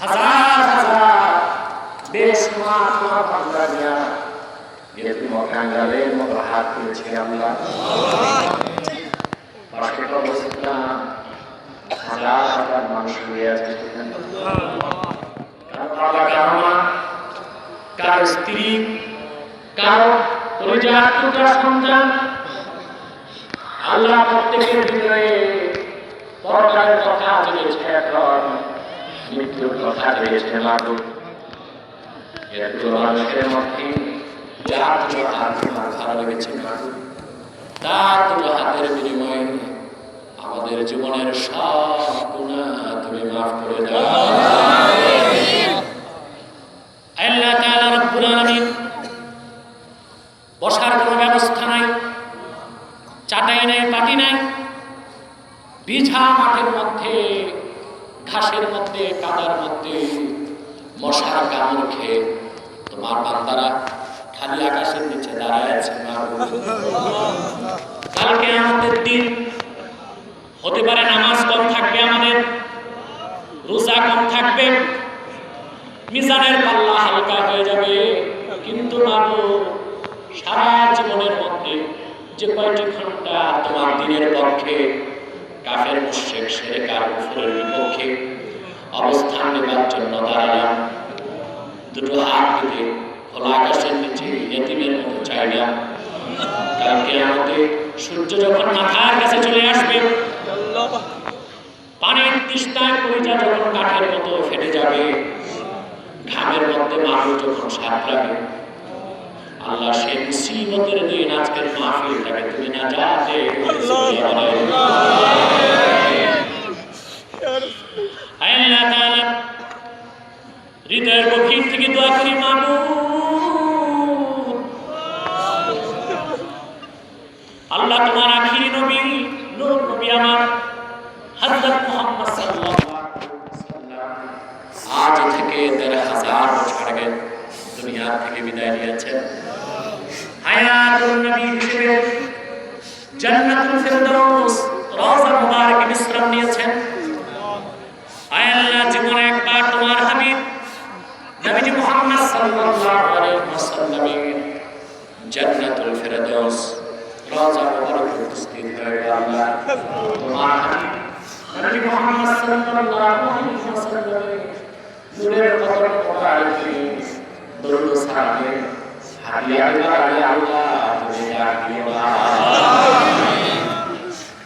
হাজার হাজার। বেশুমার তোমার বান্দা নিয়া যেহেতু মকাঙ্গালের মতো হাত তুলেছে আমরা। পাশে অবস্থান হাজার হাজার মানুষ শুয়ে আছে বাবা কারও মা? কারও স্ত্রী? কারও পরিবার টুকরা সন্তান? আল্লাহ প্রত্যেকের হৃদয়ে পরকালের কথা জেগেছে এখন। মৃত্যুর কথা পেয়েছে যেহেতু মানুষের মধ্যে যার দুটো হাত ভালো লেগেছে তার দুটো হাতের বিনিময়ে আমাদের জীবনের সব গুণা তুমি মাফ করে দাও। বসার কোনো ব্যবস্থা নাই, চাটাই নাই পাটি নাই, বিঝা মাঠের মধ্যে ঘাসের মধ্যে, কাদার মধ্যে, মশার কামড় খেয়ে তোমার বান্দারা খালি আকাশের নিচে দাঁড়ায় আছে। কালকে আমাদের দিন হতে পারে নামাজ কম থাকবে আমাদের, রোজা কম থাকবে, মিজানের পাল্লা হালকা হয়ে যাবে কিন্তু মানো সারা জীবনের মধ্যে যে কয়টি ঘণ্টা তোমার দিনের পক্ষে কাফের মুশেক সেরে কার কুফরের বিপক্ষে অবস্থান নেবার জন্য দাঁড়ালাম। দুটো হাত পেতে খোলা আকাশের নিচে এতিমের মতো চাইলাম। কালকে আমাদের সূর্য যখন মাথার কাছে চলে আসবে, পানির তৃষ্ণায় পরিচা যখন কাঠের মতো ফেটে যাবে, ঘামের মধ্যে মানুষ যখন সাঁতরাবে আল্লাহ সে মুসিবতের দিন আজকের মাহফিলটাকে তুমি না যাতে আল্লাহ তাআলা হৃদয়ের গভীর থেকে দোয়া করি মাবুদ আল্লাহ তোমার জান্নাতুল ফেরদাউস। রওজা মুবারকে উপস্থিত হয়ে আল্লাহ তোমার নবী মুহাম্মদ সাল্লাল্লাহু আলাইহি ওয়াসাল্লামের নূরের কদর মোবারকে দরুদ সালামে হাদিয়া করে আল্লাহ তুমি আল্লাহ।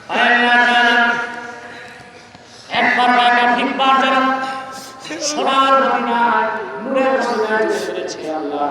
না সোনার মদিনায় নূরের মদিনায় আল্লাহ।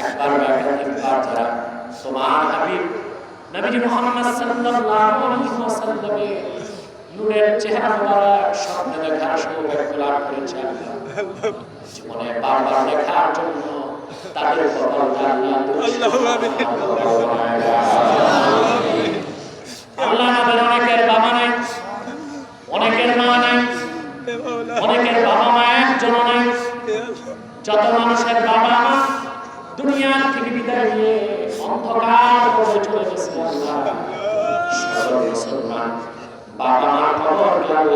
একবার বা একবার যারা সোমান হাবিব নবীজি মোহাম্মদ সাল্লাল্লাহু আলাইহি ওয়াসাল্লামে নূরের চেহারা মোবারক স্বপ্নে দেখার সৌভাগ্য লাভ করেছে জীবনে বারবার দেখার জন্য তাদের কপালটা আল্লাহ। আল্লাহ আমাদের অনেকের বাবা নাই, অনেকের মা নাই অনেকের বাবা মা একজন নাই। যত মানুষের বাবা মা দুনিয়া থেকে বিদায় নিয়ে অন্ধকার করে চলে গেছে বাবা বাবা আছে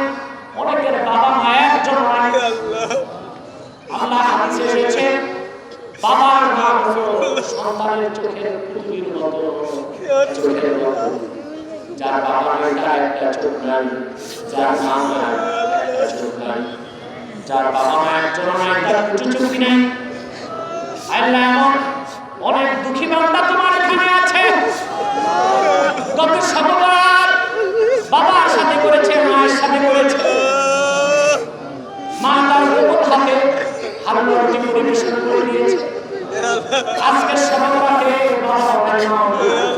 মা বাবার নাম সন্তানের চোখের পৃথিবীর মতো, চোখের মতো। যার বাবা নাই তার একটা চোখ নাই যার মা নাই একটা চোখ নাই যার বাবা মা একজন নাই তার দুটো চোখ নাই। আল্লাহ এমন অনেক দুঃখী বান্দা তোমার এখানে আছে। গত শতবার বাবার সাথে করেছে মায়ের সাথে করেছে। মা তার কোমর হাতে হালুয়া রুটি পরিবেশন করে দিয়েছে আজকে শতবারে বাবা।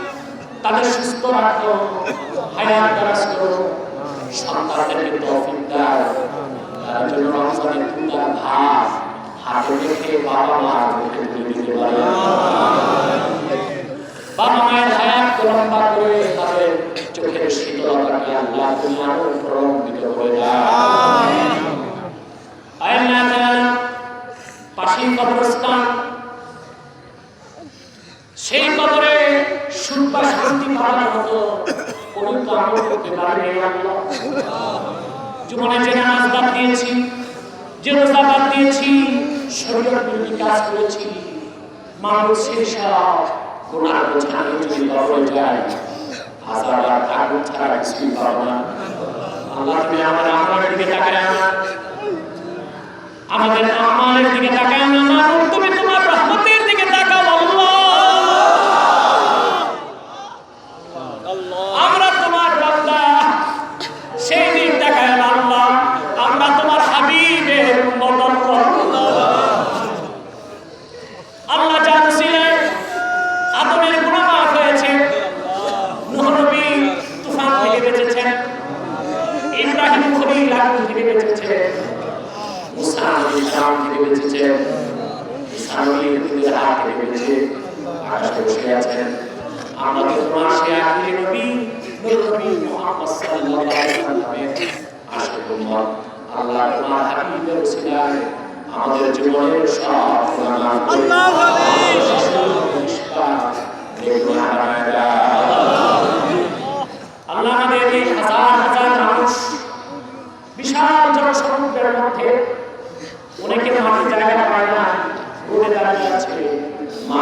তাদের সুস্থ রাখো, হায়াত করো। সন্তানদেরকে তৌফিক দাও। রমজানের হাতে রেখে বাবা দিতে পারে। বাবা মায়ের হায়াত করে তাদের চোখের শীতলতাকে আল্লাহ কবরস্থান, সেই কবরে সুখ শান্তি পাওয়ার মতো তো আমল করতে পারবে জীবনে যে নামাজ বাদ দিয়েছি, যে রোজা বাদ দিয়েছি শরীর বিরোধী কাজ করেছি মানুষ সেই সব গুণার বোঝা নিয়ে যদি কবরে যায়, হাজার বার আগুন ছাড়া কিছুই না। আল্লাহ, তুমি আমার আমার দিকে তাকায় আমাদের আমাদের দিকে তাকায় না, তুমি তোমার আমাদের জীবনের সব আল্লাহ হাজার হাজার মানুষ বিশাল জনসমুদ্রের মধ্যে অনেকে মাঠে জায়গা পায় না ঘুরে দাঁড়িয়ে আছে মা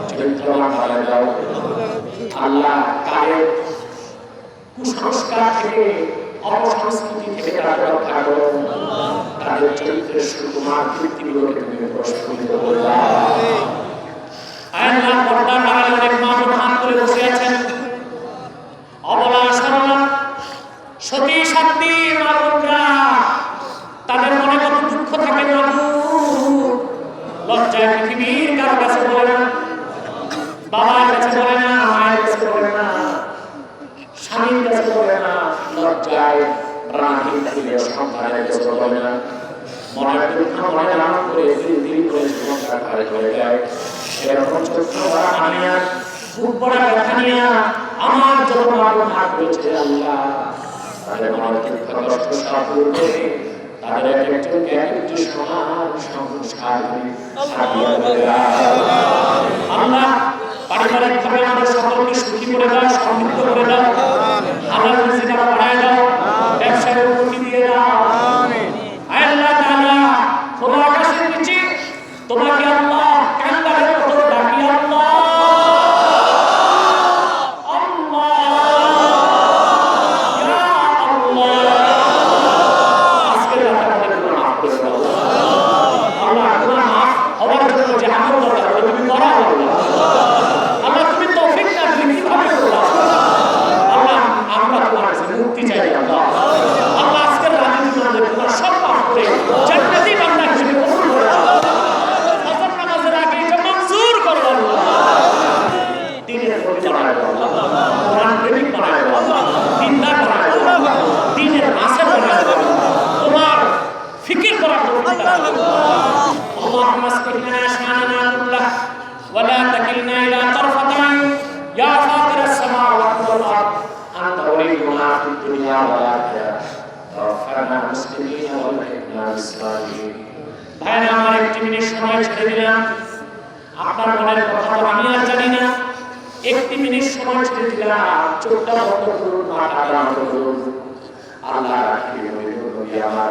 তাদের কুসংস্কার করো মনে কত দুঃখ থাকে প্রভু? লজ্জায় পৃথিবীর কারও কাছে বাবার কাছে বলে না, মায়ের কাছে বলে না, স্বামীর কাছে বলে না, লজ্জায় প্রাণহীন থেকে সন্তানের কাছে বলে না। মনের দুঃখ মনে না করে ধীরে ধীরে করে জীবনটা ঘরে যায়। সেরকম চোখ ভরা আনিয়া বুক ভরা ব্যথা নিয়া আমার যত মারুন হাত রয়েছে আল্লাহ, তাদের মনের দুঃখ কষ্ট সব দূর করে পারিবারিক ভাবে আমাদের সকলকে সুখী করে দাও সমৃদ্ধ করে দাও। হালাল রিজিক বাড়ায় দাও ব্যবসায় উন্নতি দিয়ে দাও। আল্লাহ তাআলা খোলা আকাশের নিচে তোমাকে شأننا كله ولا تكلنا إلى طرفة عين يا فاطر السماوات والأرض أنت ولينا في الدنيا والآخرة توفنا مسلمين والحقنا بالصالحين ভাইরা আমার একটি মিনিট সময় ছেড়ে দিলাম আপনার মনের কথা তো আমি আর জানি না একটি মিনিট সময় ছেড়ে দিলাম চোখটা বন্ধ করুন মাথাটা বন্ধ করুন আল্লাহ রাখি নবী আমার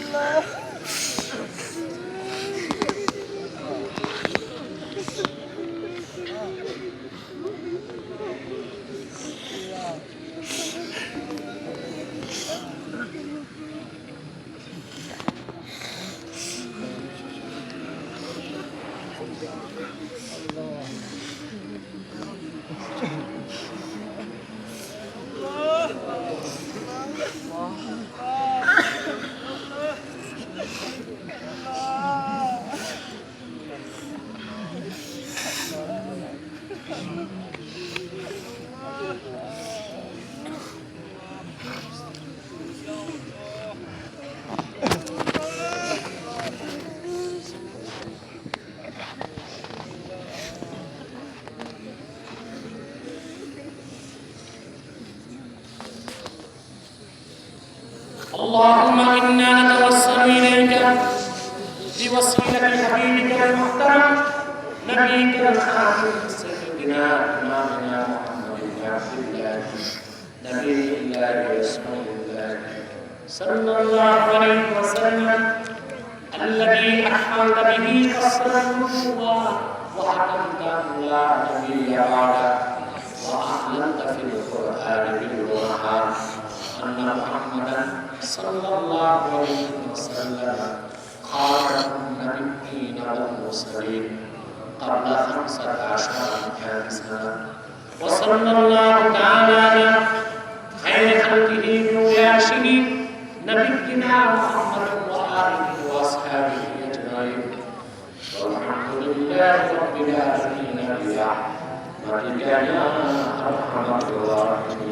আল্লাহ اللهم إنا نتوسل إليك بوسيلة حبيبك المحترم نبيك الخاتم سيدنا إمامنا محمد بن عبد الله نبي الله ورسول الله صلى الله عليه وسلم الذي أحملت به قصر النبوة وحكمت لا نبي بعد وأعلنت في القرآن بالبرهان صلى الله عليه وسلم خاتم النبيين والمرسلين قبل خمسة عشر ألف سنة وصلى الله تعالى على خير خلقه وياشه نبينا محمد وآله وأصحابه أجمعين والحمد لله رب العالمين برحمتك يا أرحم الراحمين